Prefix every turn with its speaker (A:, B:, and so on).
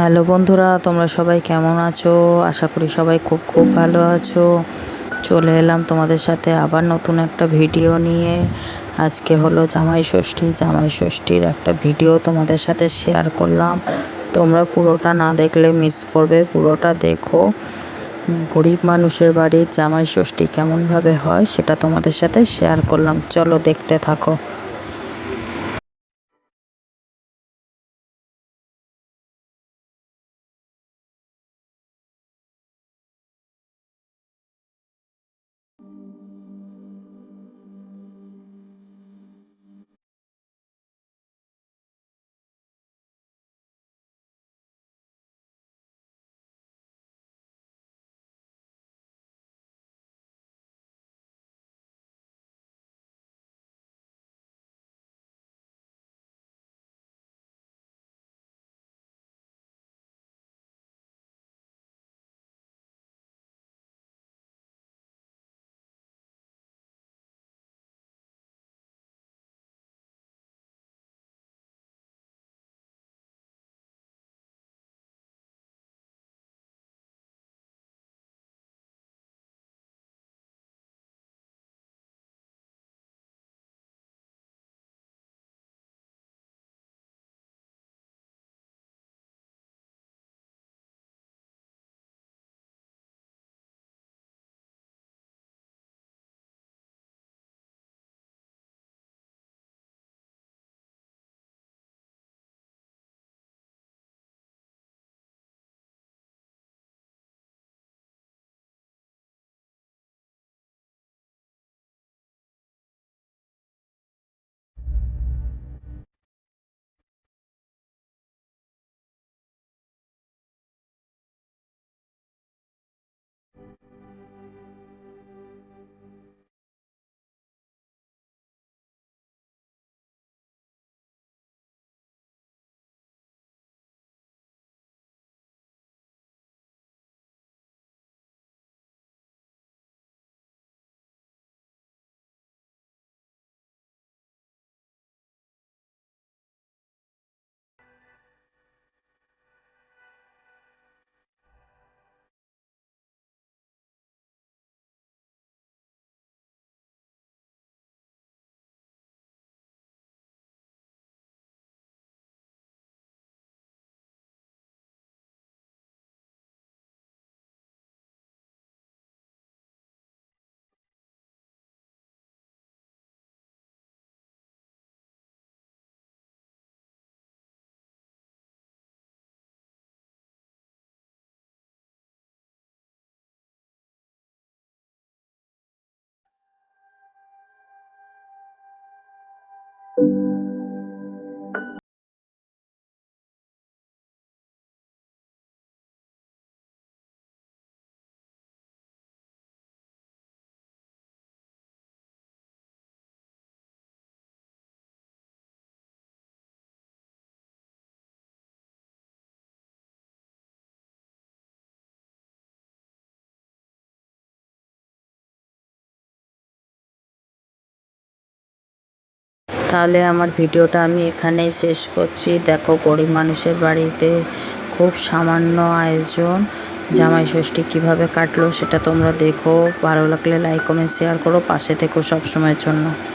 A: Hello বন্ধুরা, তোমরা সবাই কেমন আছো? আশা করি সবাই খুব খুব ভালো আছো। চলে এলাম তোমাদের সাথে আবার নতুন একটা ভিডিও নিয়ে। আজকে হলো জামাই ষষ্ঠী। জামাই ষষ্ঠীর একটা ভিডিও তোমাদের সাথে শেয়ার করলাম। তোমরা পুরোটা না দেখলে মিস করবে। পুরোটা দেখো। গরিব মানুষের বাড়ির জামাই ষষ্ঠী কেমনভাবে হয় সেটা তোমাদের সাথে শেয়ার করলাম। চলো দেখতে থাকো। thank you তাহলে আমার ভিডিওটা আমি এখানেই শেষ করছি। দেখো, গরিব মানুষের বাড়িতে খুব সামান্য আয়োজন। জামাই ষষ্ঠী কীভাবে কাটলো সেটা তোমরা দেখো। ভালো লাগলে লাইক কমেন্ট শেয়ার করো। পাশে থেকো সবসময়ের জন্য।